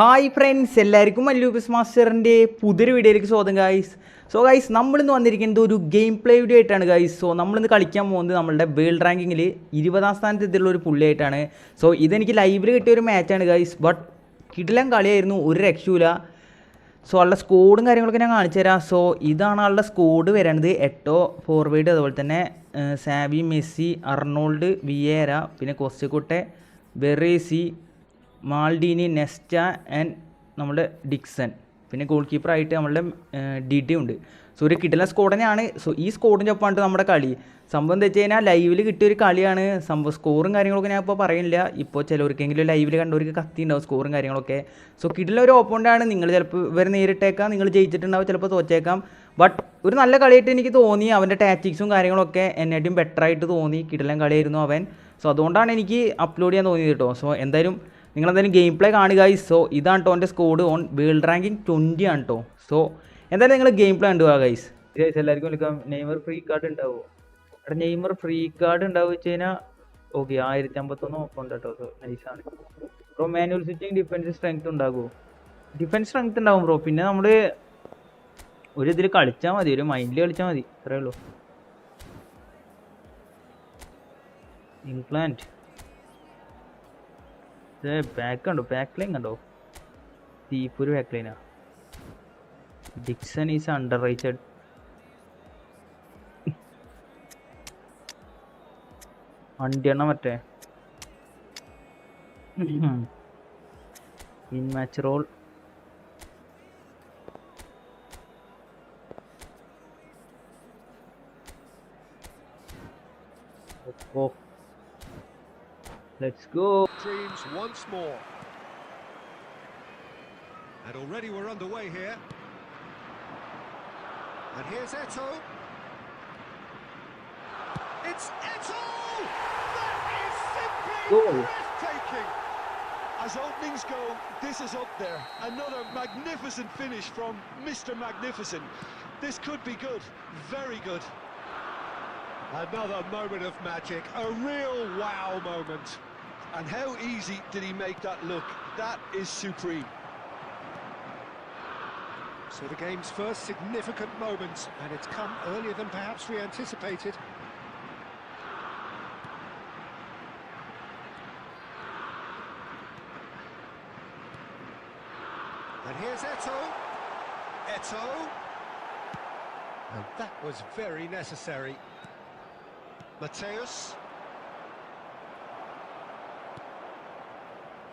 Hi friends എല്ലാവർക്കും മല്ലൂബിസ് മാസ്റ്ററിന്റെ പുതിയൊരു വീഡിയോയിലേക്ക് സ്വാഗതം ഗൈസ് സോ ഗൈസ് നമ്മളിന്ന് വന്നിരിക്കുന്നത് ഒരു ഗെയിം പ്ലേ വീഡിയോ ആയിട്ടാണ് ഗൈസ് സോ നമ്മളിന്ന് കളിക്കാൻ പോകുന്നത് നമ്മളുടെ വേൾഡ് റാങ്കിങ്ങിൽ ഇരുപതാം സ്ഥാനത്ത് എത്തിയുള്ള ഒരു പുള്ളിയായിട്ടാണ് സോ ഇതെനിക്ക് ലൈവിൽ കിട്ടിയ ഒരു മാച്ചാണ് ഗൈസ് ബട്ട് കിടിലം കളിയായിരുന്നു ഒരു രക്ഷയില്ല സോ ആളുടെ സ്കോഡും കാര്യങ്ങളൊക്കെ ഞാൻ കാണിച്ചു തരാം. സോ ഇതാണ് ആളുടെ സ്കോഡ് വരണത്. എട്ടോ ഫോർവേഡ് അതുപോലെ തന്നെ സാബി മെസ്സി അർണോൾഡ് വിയേര പിന്നെ Costacurta Baresi Maldini Nesta and നമ്മുടെ ഡിക്സൺ. പിന്നെ ഗോൾ കീപ്പറായിട്ട് നമ്മളുടെ ഡിഡി ഉണ്ട്. സോ ഒരു കിട്ടുന്ന സ്കോഡിനെയാണ് സോ ഈ സ്കോഡിന്റെ ഒപ്പമാണ് നമ്മുടെ കളി. സംഭവം എന്താ വെച്ച് കഴിഞ്ഞാൽ ലൈവിൽ കിട്ടിയൊരു കളിയാണ്. സംഭവം സ്കോറും കാര്യങ്ങളൊക്കെ ഞാൻ ഇപ്പോൾ പറയുന്നില്ല. ഇപ്പോൾ ചിലവർക്കെങ്കിലും ലൈവിൽ കണ്ടവർക്ക് കത്തി ഉണ്ടാവും സ്കോറും കാര്യങ്ങളൊക്കെ സോ കിട്ടുന്ന ഒരു ഓപ്പോണ്ടാണ് നിങ്ങൾ ചിലപ്പോൾ ഇവരെ നേരിട്ടേക്കാം. നിങ്ങൾ ജയിച്ചിട്ടുണ്ടാവും ചിലപ്പോൾ തോറ്റേക്കാം. ബട്ട് ഒരു നല്ല കളിയായിട്ട് എനിക്ക് തോന്നി. അവന്റെ ടാറ്റിക്സും കാര്യങ്ങളൊക്കെ എന്നെയായിട്ടും ബെറ്ററായിട്ട് തോന്നി. കിടലൻ കളിയായിരുന്നു അവൻ. സോ അതുകൊണ്ടാണ് എനിക്ക് അപ്ലോഡ് ചെയ്യാൻ തോന്നിയത് കേട്ടോ സോ എന്തായാലും നിങ്ങൾ എന്തായാലും ഗെയിം പ്ലേ കാണുക സോ ഇതാണ് കേട്ടോ എന്റെ squad on world ranking twenty ആണ് കേട്ടോ സോ എന്തായാലും നിങ്ങൾ ഗെയിം പ്ലേ കണ്ടുപോകുക ഗൈസ് ഗൈസ് എല്ലാവർക്കും വിളിക്കാം. നെയ്മർ ഫ്രീ കാർഡ് ഉണ്ടാവുമോ എടാ നെയ്മർ ഫ്രീ കാർഡ് ഉണ്ടാവുക വെച്ച് കഴിഞ്ഞാൽ ഓക്കെ ആയിരത്തി അമ്പത്തൊന്ന് ഉണ്ട് കേട്ടോ നൈസാണ് bro manual sitting defence strength ഉണ്ടാകുമോ ഡിഫൻസ് സ്ട്രെങ്ത് ഉണ്ടാവും ബ്രോ പിന്നെ നമ്മൾ ഒരു ഇതിൽ കളിച്ചാൽ മതി. ഒരു മൈൻഡിൽ കളിച്ചാൽ മതി. അത്രേ ഉള്ളൂ. ഇംഗ്ലണ്ട് ബാക്ക് കണ്ടോ? ബാക്ക് ലൈൻ കണ്ടോ? തീപ്പൊരു ബാക്ക് ലൈനാ ഡിക്സൺ ഈസ് അണ്ടർ റേറ്റഡ് വണ്ടിയെണ്ണ മറ്റേ. ഇൻ മാച്ച് റോൾ ഓ Let's go. Dreams once more. And already we're underway here. And here's Eto. It's Eto! That is simply Goal. breathtaking. As openings go, this is up there. Another magnificent finish from Mr. Magnificent. This could be good, very good. Another moment of magic, a real wow moment. And how easy did he make that look? That is supreme. So the game's first significant moment, and it's come earlier than perhaps we anticipated. And here's Eto. Eto. And that was very necessary. Mateus.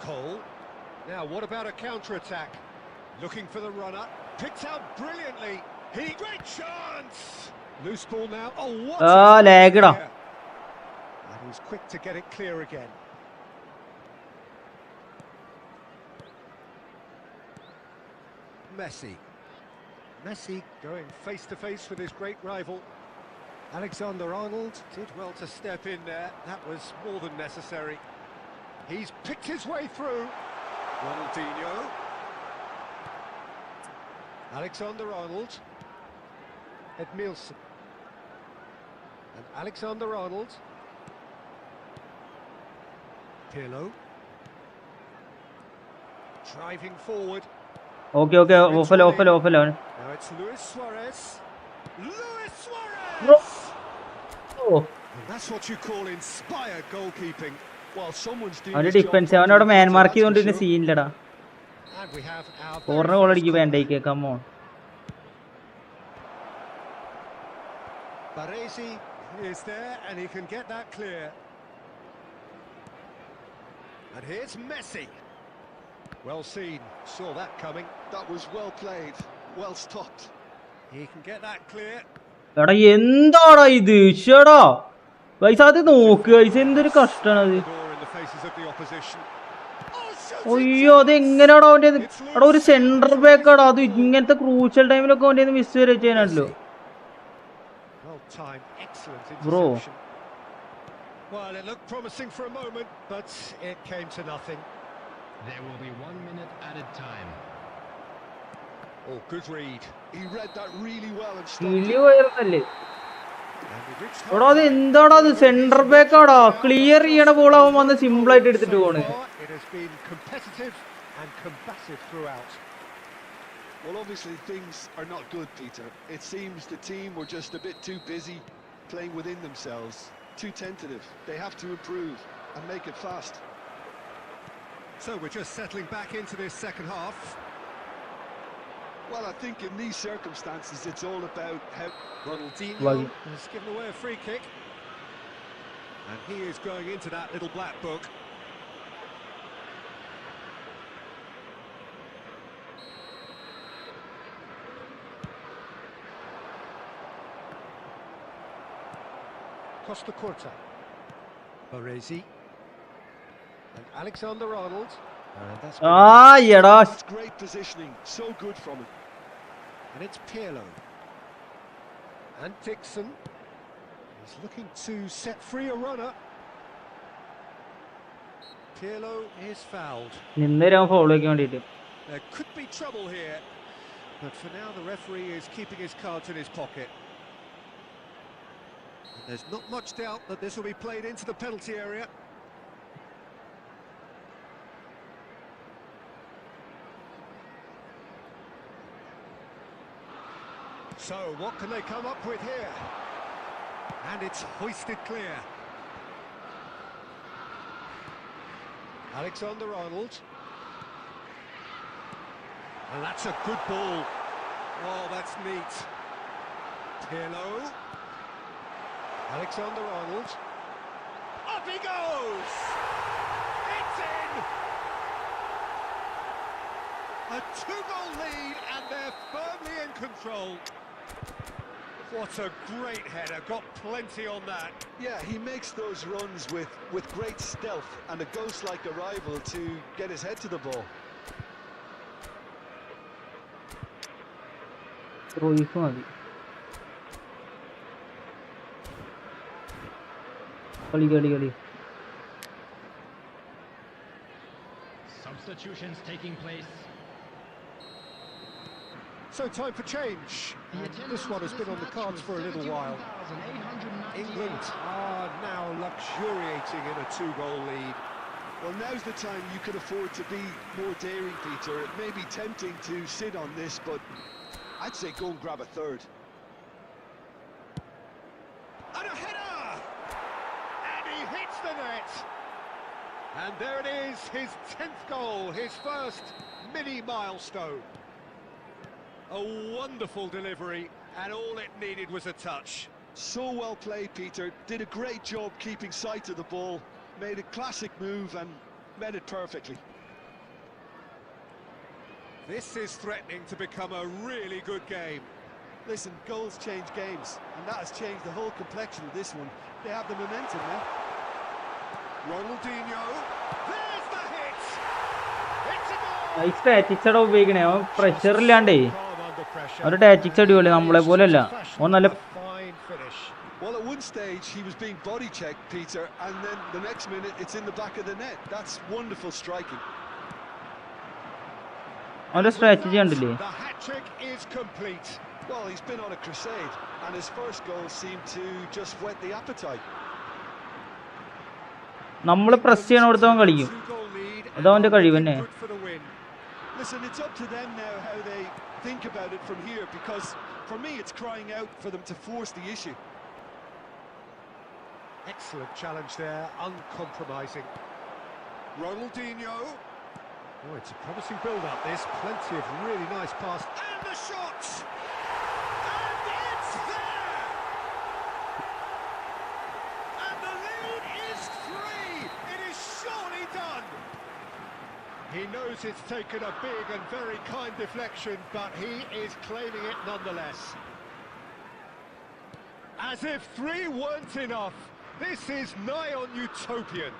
Cole. Now, what about a counter-attack? Looking for the runner. Picks out brilliantly. He great chance. Loose ball now. Oh, what? Oh, ah, off. And he's quick to get it clear again. Messi. Messi going face to face with his great rival. Alexander Arnold did well to step in there. That was more than necessary. He's picked his way through. Ronaldinho. Alexander-Arnold. Edmilson. And Alexander-Arnold. Pirlo. Driving forward. Okay, okay, overflow, overflow, overflow. Now it's Luis Suarez. Luis Suarez! Bro. Oh. That's what you call inspired goalkeeping. അവന്റെ defence അവൻ അവിടെ man mark ചെയ്തോണ്ടിരുന്ന സീനില്ലടാ ഫോറിന് call അടിക്കും വേണ്ടേക്ക് come on And here's Messi. Well seen. Saw that coming. That was well played. Well stopped. He can get that clear. എടാ എന്താടാ ഇത്? ഇഷടാ. വൈസാതെ നോക്ക്. ഇതെന്തൊരു കഷ്ടാണ് അത്. അയ്യോ അത് എങ്ങനെയാണോ അവന്റെ അവിടെ ഒരു സെൻട്രൽ ബാക്കാടാ അത് ഇങ്ങനത്തെ ക്രൂഷ്യൽ ടൈമിലൊക്കെ അവന്റെ മിസ് വരെ ചെയ്യാനല്ലോ bro. Well, it looked promising for a moment, but it came to nothing. There will be one minute added time. Oh, good read. He read that really well and stopped. എടാ അത് എന്താടാ അത് centre ബാക്കാടാ clear ചെയ്യണ ball അവൻ വന്ന് simple ആയിട്ട് എടുത്തിട്ട് പോണ്. Well, obviously things are not good, Peter. It seems the team were just a bit too busy playing within themselves, too tentative. They have to improve and make it fast. So we're just settling back into this second half. Well, I think in these circumstances, it's all about how... Ronaldinho has given away a free kick. And he is going into that little black book. Costa Corta. Baresi. And Alexander Arnold. Ah, yeah, that's great positioning. So good from him. And it's Pirlo. And Dixon. He's looking to set free a runner. Pirlo is fouled. There could be trouble here. But for now, the referee is keeping his cards in his pocket. And there's not much doubt that this will be played into the penalty area. So, what can they come up with here? And it's hoisted clear. Alexander Arnold. And that's a good ball. Oh, that's neat. Pirlo. Alexander Arnold. Up he goes! It's in! A two-goal lead and they're firmly in control. What a great header, got plenty on that. Yeah, he makes those runs with, with great stealth and a ghost-like arrival to get his head to the ball. Oh, you can't. Golly, golly, golly. Substitutions taking place. So time for change. And this one has been on the cards for a little while. England are now luxuriating in a two-goal lead. Well, now's the time you can afford to be more daring, Peter. It may be tempting to sit on this, but I'd say go and grab a third. And a header! And he hits the net! And there it is, his 10th goal, his first mini milestone. A wonderful delivery, and all it needed was a touch. So well played, Peter. Did a great job keeping sight of the ball. Made a classic move and met it perfectly. This is threatening to become a really good game. Listen, goals change games, and that has changed the whole complexion of this one. They have the momentum now. Ronaldinho. There's the hit! It's a goal! Nice catch. It's out of Wigan. Pressure. അവരുടെ tactics അടിപൊളി നമ്മളെ പോലെയല്ല അവൻ നല്ല. Well, at one stage he was being body checked, Peter, and then the next minute it's in the back of the net. That's wonderful striking. അവന്റെ strategy കണ്ടില്ലേ The hat trick is complete. Well, he's been on a crusade, and his first goal seemed to just whet the appetite. നമ്മൾ press ചെയ്യണ കൊടുത്തവൻ കളിക്കും അതവന്റെ കഴിവ് തന്നെ Listen, it's up to them now how they think about it from here, because for me it's crying out for them to force the issue. Excellent challenge there, uncompromising. Ronaldinho. Oh, it's a promising build-up. This plenty of really nice pass and the shot, and it's there. And the lead is three. It is surely done He knows it's taken a big and very kind deflection, but he is claiming it nonetheless. As if three weren't enough, This is nigh on utopian.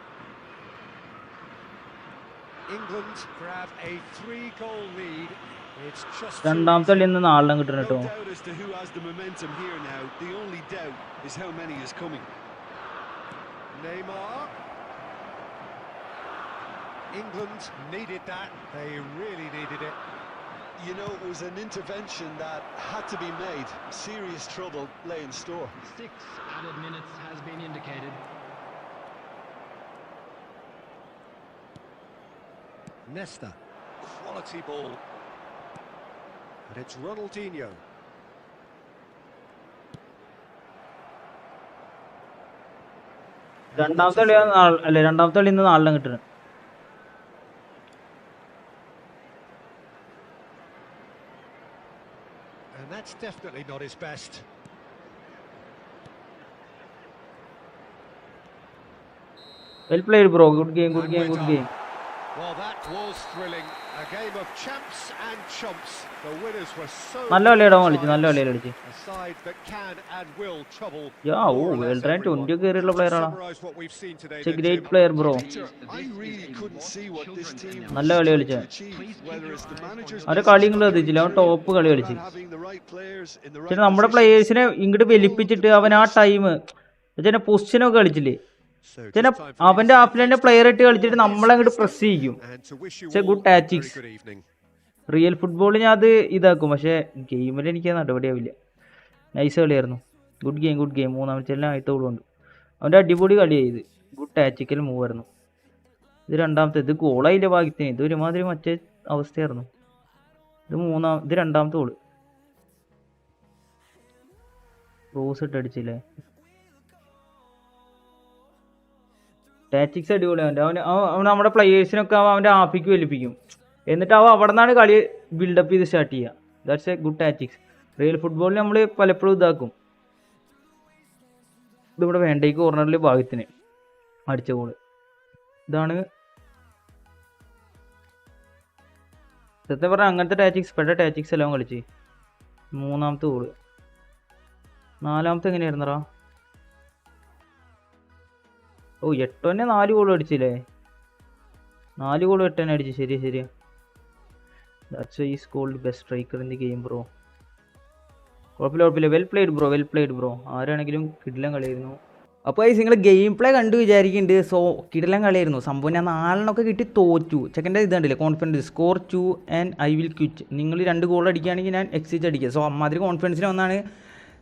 England grab a three-goal lead. It's just too രണ്ടാമത്തെ കളി ഇന്ന് നാളെ കിട്ടണം കേട്ടോ No England needed that. They really needed it. You know, it was an intervention that had to be made. Serious trouble lay in store. Six added minutes has been indicated. Nesta. Quality ball. And it's Ronaldinho. രണ്ടാമത്തെ കളി നാളെ അല്ലേ രണ്ടാമത്തെ കളി ഇന്ന് നാളെ കിട്ടണം Definitely not his best. Well played, bro. Good game, good game, good game. Well, that was thrilling. A game of champs and chumps. The winners were so നല്ല കളിയടാ കളിച്ചു നല്ല കളി കളിച്ചു ഗ്രേറ്റ് പ്ലെയർ ബ്രോ നല്ല കളി കളിച്ച അവരെ കളിയും ശ്രദ്ധിച്ചില്ല അവൻ ടോപ്പ് കളി കളിച്ച്. പിന്നെ നമ്മുടെ പ്ലെയേഴ്സിനെ ഇങ്ങോട്ട് വലിപ്പിച്ചിട്ട് അവൻ ആ ടൈം പൊസിഷനൊക്കെ കളിച്ചില്ലേ? For അവന്റെ ഹാഫിലെ പ്ലെയർ ഇട്ട് കളിച്ചിട്ട് നമ്മളെ അങ്ങോട്ട് പ്രസ് ചെയ്യും. പക്ഷെ ഗുഡ് evening. റിയൽ ഫുട്ബോൾ ഞാൻ അത് ഇതാക്കും. പക്ഷേ ഗെയിമിൽ എനിക്ക് നടപടിയാവില്ല. നൈസ് കളിയായിരുന്നു. ഗുഡ് ഗെയിം ഗുഡ് ഗെയിം മൂന്നാമത്തെ ആദ്യത്തെ ഗോളുണ്ട് അവന്റെ അടിപൊളി കളിയായി ഇത്. ഗുഡ് ടാറ്റിക്കൽ മൂവ് ആയിരുന്നു. ഇത് രണ്ടാമത്തെ ഇത് ഗോളായില്ല ഭാഗ്യത്തിന് ഇത് ഒരുമാതിരി മറ്റേ അവസ്ഥയായിരുന്നു. ഇത് മൂന്നാം ഇത് രണ്ടാമത്തെ ഗോൾ റോസ് ഇട്ട് ടാറ്റിക്സ് അടിപൊളി അവന്റെ. അവൻ അവൻ നമ്മുടെ പ്ലെയേഴ്സിനൊക്കെ അവൻ അവന്റെ ആപ്പിക്ക് വലിപ്പിക്കും. എന്നിട്ട് അവൻ അവിടെ നിന്നാണ് കളി ബിൽഡപ്പ് ചെയ്ത് സ്റ്റാർട്ട് ചെയ്യുക. That's a good tactics real ഫുട്ബോളിൽ നമ്മൾ പലപ്പോഴും ഇതാക്കും. ഇതിവിടെ വേണ്ട കോർണറിൽ ഭാഗത്തിന് അടിച്ച ഗോൾ ഇതാണ് സത്യം പറഞ്ഞാൽ അങ്ങനത്തെ ടാറ്റിക്സ് പെട്ട ടാറ്റിക്സ് എല്ലാം കളിച്ച്. മൂന്നാമത്തെ ഗോൾ നാലാമത്തെ എങ്ങനെയായിരുന്നറാ ഓ എട്ടോന്നെ നാല് ഗോൾ അടിച്ചില്ലേ? നാല് ഗോൾ എട്ടന്നെ അടിച്ചു. ശരി ശരി. That's is called best striker in the game bro കുഴപ്പമില്ല കുഴപ്പമില്ല. Well played bro well played bro ആരാണെങ്കിലും കിടിലം കളിയായിരുന്നു. അപ്പോൾ ഈ നിങ്ങൾ ഗെയിം പ്ലേ കണ്ടു വിചാരിക്കുന്നുണ്ട് സോ കിടിലം കളിയായിരുന്നു. സംഭവം ഞാൻ നാലെണ്ണമൊക്കെ കിട്ടി തോറ്റു. ചെക്കന്റെ ഇത് കണ്ടില്ലേ? Confidence score two and I will quit നിങ്ങൾ രണ്ട് ഗോൾ അടിക്കുകയാണെങ്കിൽ ഞാൻ എക്സിറ്റ് അടിക്കുക. സോ അമ്മാതിരി കോൺഫിഡൻസിന് വന്നാണ്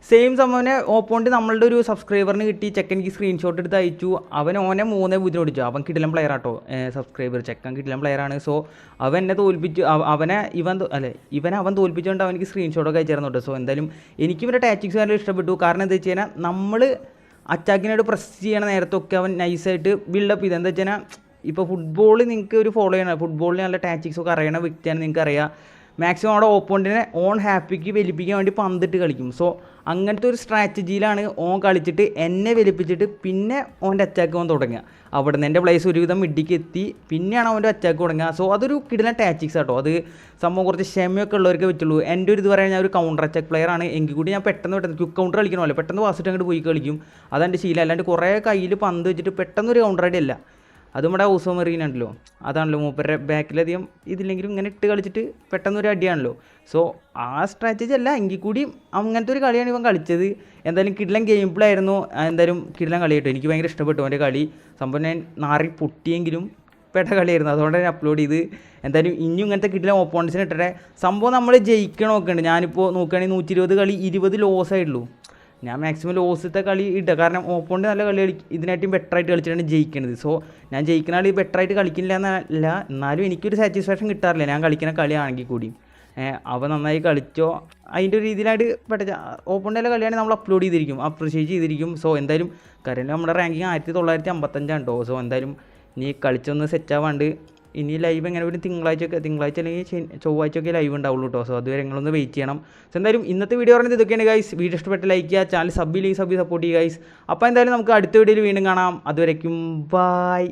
സെയിം സംഭവനെ ഓപ്പോണ്ട് നമ്മളുടെ ഒരു സബ്സ്ക്രൈബറിന് കിട്ടി. ചെക്കൻ എനിക്ക് സ്ക്രീൻഷോട്ട് എടുത്ത് അയച്ചു. അവൻ ഓനെ മൂന്നേ പൂജ്യം ഓടിച്ചു അവൻ കിടിലം പ്ലെയർ ആട്ടോ. സബ്സ്ക്രൈബർ ചെക്കൻ കിടിലം പ്ലെയർ ആണ്. സോ അവൻ എന്നെ തോൽപ്പിച്ചു. അവ- അവനെ ഇവൻ അല്ലെ ഇവനെ അവൻ തോൽപ്പിച്ചുകൊണ്ട് അവനിക്ക് സ്ക്രീൻഷോട്ടൊക്കെ അയച്ചിരുന്നു കേട്ടോ സോ എന്തായാലും എനിക്ക് ഇവരുടെ ടാറ്റിക്സ് വളരെ ഇഷ്ടപ്പെട്ടു. കാരണം എന്താ വെച്ച് കഴിഞ്ഞാൽ നമ്മൾ അറ്റാക്കിനായിട്ട് പ്രസ് ചെയ്യണ നേരത്തൊക്കെ അവൻ നൈസായിട്ട് ബിൽഡപ്പ് ചെയ്ത്. എന്താ വെച്ചാൽ ഇപ്പോൾ ഫുട്ബോൾ നിങ്ങൾക്ക് ഒരു ഫോളോ ചെയ്യണം ഫുട്ബോളിൽ നല്ല ടാറ്റിക്സ് ഒക്കെ അറിയണ വ്യക്തിയാണ് നിങ്ങൾക്ക് അറിയാം. മാക്സിമം അവിടെ ഓപ്പോണ്ടിനെ ഓൺ ഹാപ്പിക്ക് വലിപ്പിക്കാൻ വേണ്ടി പന്തിട്ട് കളിക്കും. സോ അങ്ങനത്തെ ഒരു സ്ട്രാറ്റജിയിലാണ് ഓൺ കളിച്ചിട്ട് എന്നെ വലിപ്പിച്ചിട്ട് പിന്നെ ഓന്റെ അറ്റാക്ക് ഓൻ തുടങ്ങുക. അവിടെ നിന്ന് എന്റെ പ്ലേസ് ഒരുവിധം മിഡിക്ക് എത്തി പിന്നെയാണ് അവന്റെ അറ്റാക്ക് തുടങ്ങുക. സോ അതൊരു കിടിലൻ ടാറ്റിക്സ് ആട്ടോ. അത് സംഭവം കുറച്ച് ക്ഷമയൊക്കെ ഉള്ളവർക്ക് പറ്റുള്ളൂ. എന്റെ ഒരു ഇത് പറയാൻ ഞാൻ ഒരു കൗണ്ടർ അറ്റാക്ക് പ്ലെയർ ആണ്. എങ്കിൽ കൂടി ഞാൻ പെട്ടെന്ന് പെട്ടെന്ന് ക്യുക്ക് കൗണ്ടർ കളിക്കണമല്ലോ പെട്ടെന്ന് വാസിട്ട് അങ്ങോട്ട് പോയി കളിക്കും. അതെന്റെ ശീലം. അല്ലാണ്ട് കുറേ കയ്യിൽ പന്ത് വെച്ചിട്ട് പെട്ടെന്ന് ഒരു കൗണ്ടർ അടി അല്ല. അത് നമ്മുടെ ഹൗസ് മെറീൻ ആണല്ലോ. അതാണല്ലോ മൂപ്പരുടെ ബാക്കിലധികം ഇതില്ലെങ്കിലും ഇങ്ങനെ ഇട്ട് കളിച്ചിട്ട് പെട്ടെന്നൊരു അടിയാണല്ലോ. സോ ആ സ്ട്രാറ്റജി അല്ല എങ്കിൽ കൂടി അങ്ങനത്തെ ഒരു കളിയാണ് ഇവൻ കളിച്ചത്. എന്തായാലും കിടിലൻ ഗെയിം പ്ലേ ആയിരുന്നു. എന്തായാലും കിടിലൻ കളി കേട്ടോ. എനിക്ക് ഭയങ്കര ഇഷ്ടപ്പെട്ടു അവന്റെ കളി. സംഭവം ഞാൻ നാറി പൊട്ടിയെങ്കിലും പെട്ട കളിയായിരുന്നു. അതുകൊണ്ട് ഞാൻ അപ്ലോഡ് ചെയ്ത്. എന്തായാലും ഇനിയും ഇങ്ങനത്തെ കിട്ടില്ല ഓപ്പോണൻസിന് ഇട്ടേ സംഭവം നമ്മൾ ജയിക്കണമൊക്കെ ഉണ്ട്. ഞാനിപ്പോൾ നോക്കുകയാണെങ്കിൽ നൂറ്റി ഇരുപത് കളി ഇരുപത് ലോസ് ആയിട്ടുള്ളൂ. ഞാൻ മാക്സിമം ലോസിത്തെ കളി ഇട്ട കാരണം ഓപ്പോണ്ട് നല്ല കളി കളി ഇതിനായിട്ടും ബെറ്റർ ആയിട്ട് കളിച്ചിട്ടാണ് ജയിക്കുന്നത് സോ ഞാൻ ജയിക്കുന്ന കളി ബെറ്റർ ആയിട്ട് കളിക്കില്ല എന്നല്ല. എന്നാലും എനിക്കൊരു സാറ്റിസ്ഫാക്ഷൻ കിട്ടാറില്ല. ഞാൻ കളിക്കുന്ന കളിയാണെങ്കിൽ കൂടി അവ നന്നായി കളിച്ചോ. അതിന്റെ ഒരു രീതിയിലായിട്ട് പെട്ട ഓപ്പണിന്റെ കളിയാണ് നമ്മൾ അപ്ലോഡ് ചെയ്തിരിക്കും. അപ്രിഷിയേറ്റ് ചെയ്തിരിക്കും. സോ എന്തായാലും കരണ്ട് നമ്മുടെ റാങ്കിങ് ആയിരത്തി തൊള്ളായിരത്തി അമ്പത്തഞ്ചാണ് കേട്ടോ സോ എന്തായാലും നീ കളിച്ചൊന്ന് സെറ്റ് ആവാണ്ട് ഇനി ലൈവ് എങ്ങനെ ഒരു തിങ്കളാഴ്ചയൊക്കെ തിങ്കളാഴ്ച അല്ലെങ്കിൽ ചൊവ്വാഴ്ചയൊക്കെ ലൈവ് ഉണ്ടാവുള്ളൂ കേട്ടോ സോ അതുവരെ നിങ്ങളൊന്ന് വെയിറ്റ് ചെയ്യണം. സോ എന്തായാലും ഇന്നത്തെ വീഡിയോ പറഞ്ഞത് ഇതൊക്കെയാണ് ഗൈസ് വീഡിയോ ഇഷ്ടപ്പെട്ട് ലൈക്ക് ചെയ്യുക ചാനൽ സബ് ചെയ്യും സബ് സപ്പോർട്ട് ചെയ്യുക ഗൈസ് അപ്പോൾ എന്തായാലും നമുക്ക് അടുത്ത വീഡിയോയിൽ വീണ്ടും കാണാം. അതുവരേക്കും ബൈ